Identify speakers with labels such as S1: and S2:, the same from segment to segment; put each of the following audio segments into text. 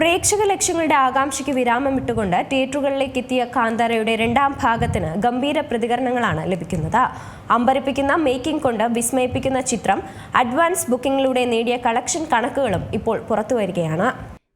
S1: പ്രേക്ഷക ലക്ഷ്യങ്ങളുടെ ആകാംക്ഷയ്ക്ക് വിരാമം ഇട്ടുകൊണ്ട് തിയേറ്ററുകളിലേക്ക് എത്തിയ കാന്താരയുടെ രണ്ടാം ഭാഗത്തിന് ഗംഭീര പ്രതികരണങ്ങളാണ് ലഭിക്കുന്നത്. അമ്പരപ്പിക്കുന്ന മേക്കിംഗ് കൊണ്ട് വിസ്മയിപ്പിക്കുന്ന ചിത്രം അഡ്വാൻസ് ബുക്കിംഗിലൂടെ നേടിയ കളക്ഷൻ കണക്കുകളും ഇപ്പോൾ പുറത്തുവരികയാണ്.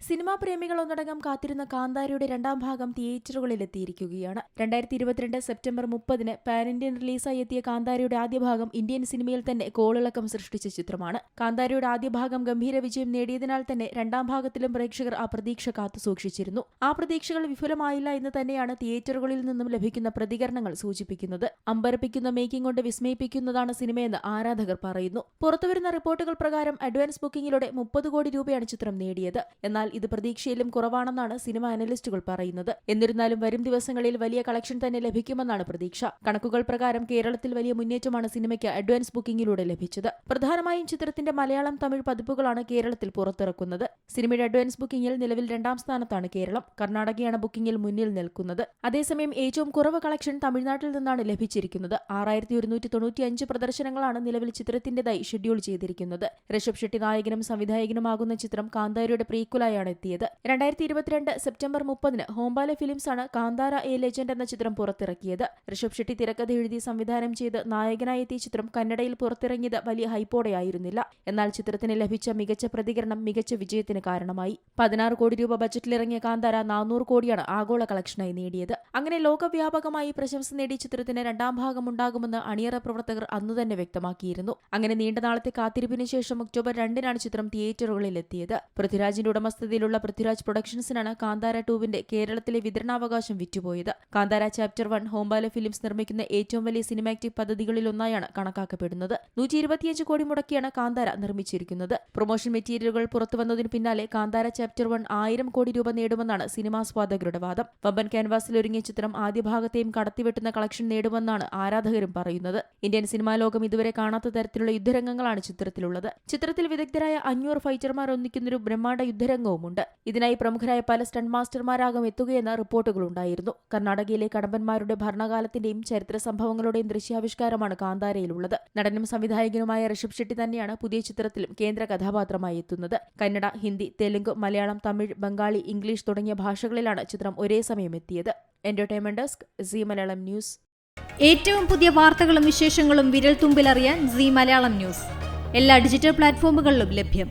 S2: സിനിമാ പ്രേമികൾ ഒന്നടങ്കം കാത്തിരുന്ന കാന്താരിയുടെ രണ്ടാം ഭാഗം തിയേറ്ററുകളിൽ എത്തിയിരിക്കുകയാണ് രണ്ടായിരത്തി ഇരുപത്തിരണ്ട് സെപ്റ്റംബർ മുപ്പതിന് പാൻ ഇന്ത്യൻ റിലീസായി എത്തിയ കാന്താരിയുടെ ആദ്യ ഭാഗം ഇന്ത്യൻ സിനിമയിൽ തന്നെ കോളിളക്കം സൃഷ്ടിച്ച ചിത്രമാണ്. കാന്താരിയുടെ ആദ്യ ഭാഗം ഗംഭീര വിജയം നേടിയതിനാൽ തന്നെ രണ്ടാം ഭാഗത്തിലും പ്രേക്ഷകർ ആ പ്രതീക്ഷ കാത്തു സൂക്ഷിച്ചിരുന്നു. ആ പ്രതീക്ഷകൾ വിഫലമായില്ല എന്ന് തന്നെയാണ് തിയേറ്ററുകളിൽ നിന്നും ലഭിക്കുന്ന പ്രതികരണങ്ങൾ സൂചിപ്പിക്കുന്നത്. അമ്പരപ്പിക്കുന്ന മേക്കിംഗ് കൊണ്ട് വിസ്മയിപ്പിക്കുന്നതാണ് സിനിമയെന്ന് ആരാധകർ പറയുന്നു. പുറത്തുവരുന്ന റിപ്പോർട്ടുകൾ പ്രകാരം അഡ്വാൻസ് ബുക്കിംഗിലൂടെ മുപ്പത് കോടി രൂപയാണ് ചിത്രം നേടിയത്. എന്നാൽ ഇത് പ്രതീക്ഷയിലും കുറവാണെന്നാണ് സിനിമ അനലിസ്റ്റുകൾ പറയുന്നത്. എന്നിരുന്നാലും വരും ദിവസങ്ങളിൽ വലിയ കളക്ഷൻ തന്നെ ലഭിക്കുമെന്നാണ് പ്രതീക്ഷ. കണക്കുകൾ പ്രകാരം കേരളത്തിൽ വലിയ മുന്നേറ്റമാണ് സിനിമയ്ക്ക് അഡ്വാൻസ് ബുക്കിംഗിലൂടെ ലഭിച്ചത്. പ്രധാനമായും ചിത്രത്തിന്റെ മലയാളം തമിഴ് പതിപ്പുകളാണ് കേരളത്തിൽ പുറത്തിറക്കുന്നത്. സിനിമയുടെ അഡ്വാൻസ് ബുക്കിംഗിൽ നിലവിൽ രണ്ടാം സ്ഥാനത്താണ് കേരളം. കർണാടകയാണ് ബുക്കിംഗിൽ മുന്നിൽ നിൽക്കുന്നത്. അതേസമയം ഏറ്റവും കുറവ് കളക്ഷൻ തമിഴ്നാട്ടിൽ നിന്നാണ് ലഭിച്ചിരിക്കുന്നത്. ആറായിരത്തി ഒരുന്നൂറ്റി തൊണ്ണൂറ്റിയഞ്ച് പ്രദർശനങ്ങളാണ് നിലവിൽ ചിത്രത്തിന്റേതായി ഷെഡ്യൂൾ ചെയ്തിരിക്കുന്നത്. ഋഷഭ് ഷെട്ടി നായകനും സംവിധായകനുമാകുന്ന ചിത്രം കാന്താരിയുടെ കാന്താരയുടെ പ്രീക്കുലായാണ് എത്തിയത്. രണ്ടായിരത്തി ഇരുപത്തിരണ്ട് സെപ്റ്റംബർ മുപ്പതിന് ഹോംബാല ഫിലിംസ് ആണ് കാന്താര എ ലെജൻഡ് എന്ന ചിത്രം പുറത്തിറക്കിയത്. ഋഷഭ് ഷെട്ടി തിരക്കഥ എഴുതി സംവിധാനം ചെയ്ത് നായകനായി എത്തിയ ചിത്രം കന്നഡയിൽ പുറത്തിറങ്ങിയത് വലിയ ഹൈപ്പോടെയായിരുന്നില്ല. എന്നാൽ ചിത്രത്തിന് ലഭിച്ച മികച്ച പ്രതികരണം മികച്ച വിജയത്തിന് കാരണമായി. പതിനാറ് കോടി രൂപ ബജറ്റിലിറങ്ങിയ കാന്താര നാനൂറ് കോടിയാണ് ആഗോള കളക്ഷനായി നേടിയത്. അങ്ങനെ ലോകവ്യാപകമായി പ്രശംസ നേടിയ ചിത്രത്തിന് രണ്ടാം ഭാഗം ഉണ്ടാകുമെന്ന് അണിയറ പ്രവർത്തകർ അന്നു തന്നെ വ്യക്തമാക്കിയിരുന്നു. അങ്ങനെ നീണ്ട നാളത്തെ കാത്തിരിപ്പിന് ശേഷം ഒക്ടോബർ രണ്ടിനാണ് ചിത്രം തിയേറ്ററുകളിൽ എത്തിയത് പൃഥ്വിരാജിന്റെ ഉടമസ്ഥതയിലുള്ള പൃഥ്വിരാജ് പ്രൊഡക്ഷൻസിനാണ് കാന്താര ടൂവിന്റെ കേരളത്തിലെ വിതരണാവകാശം വിറ്റുപോയത്. Kantara chapter one Hombale Films നിർമ്മിക്കുന്ന ഏറ്റവും വലിയ സിനിമാറ്റിക് പദ്ധതികളിലൊന്നായാണ് കണക്കാക്കപ്പെടുന്നത്. നൂറ്റി ഇരുപത്തിയഞ്ച് കോടി മുടക്കിയാണ് കാന്താര നിർമ്മിച്ചിരിക്കുന്നത്. പ്രൊമോഷൻ മെറ്റീരിയലുകൾ പുറത്തുവന്നതിന് പിന്നാലെ കാന്താര ചാപ്റ്റർ വൺ ആയിരം കോടി രൂപ നേടുമെന്നാണ് സിനിമാസ്വാദകരുടെ വാദം. വമ്പൻ ക്യാൻവാസിൽ ഒരുങ്ങിയ ചിത്രം ആദ്യ ഭാഗത്തെയും കടത്തിവെട്ടുന്ന കളക്ഷൻ നേടുമെന്നാണ് ആരാധകരും പറയുന്നത്. ഇന്ത്യൻ സിനിമാ ലോകം ഇതുവരെ കാണാത്ത തരത്തിലുള്ള യുദ്ധരംഗങ്ങളാണ് ചിത്രത്തിലുള്ളത്. ചിത്രത്തിൽ വിദഗ്ധരായ അഞ്ഞൂറ് ഫൈറ്റർമാർ ഒന്നിക്കുന്നൊരു ബ്രഹ്മാണ്ഡ യുദ്ധരംഗവുമുണ്ട് ഇതിനായി പ്രമുഖരായ പല സ്റ്റണ്ട് മാസ്റ്റർമാരാകും എത്തുകയെന്ന റിപ്പോർട്ടുകളുണ്ടായിരുന്നു. കർണാടകയിലെ കടമ്പന്മാരുടെ ഭരണകാലത്തിന്റെയും ചരിത്ര സംഭവങ്ങളുടെയും ദൃശ്യാവിഷ്കാരമാണ് കാന്താരയിലുള്ളത്. നടനും സംവിധായകനുമായ ഋഷഭ് ഷെട്ടി തന്നെയാണ് പുതിയ ചിത്രത്തിലും കേന്ദ്ര കഥാപാത്രമായി എത്തുന്നത്. കന്നഡ ഹിന്ദി തെലുങ്ക് മലയാളം തമിഴ് ബംഗാളി ഇംഗ്ലീഷ് തുടങ്ങിയ ഭാഷകളിലാണ് ചിത്രം ഒരേ സമയം എത്തിയത്. Entertainment desk Zee Malayalam News
S3: ഏറ്റവും പുതിയ വാർത്തകളും വിശേഷങ്ങളും വിരൽ തുമ്പിലറിയാൻ സി മലയാളം ന്യൂസ് എല്ലാ ഡിജിറ്റൽ പ്ലാറ്റ്ഫോമുകളിലും ലഭ്യം.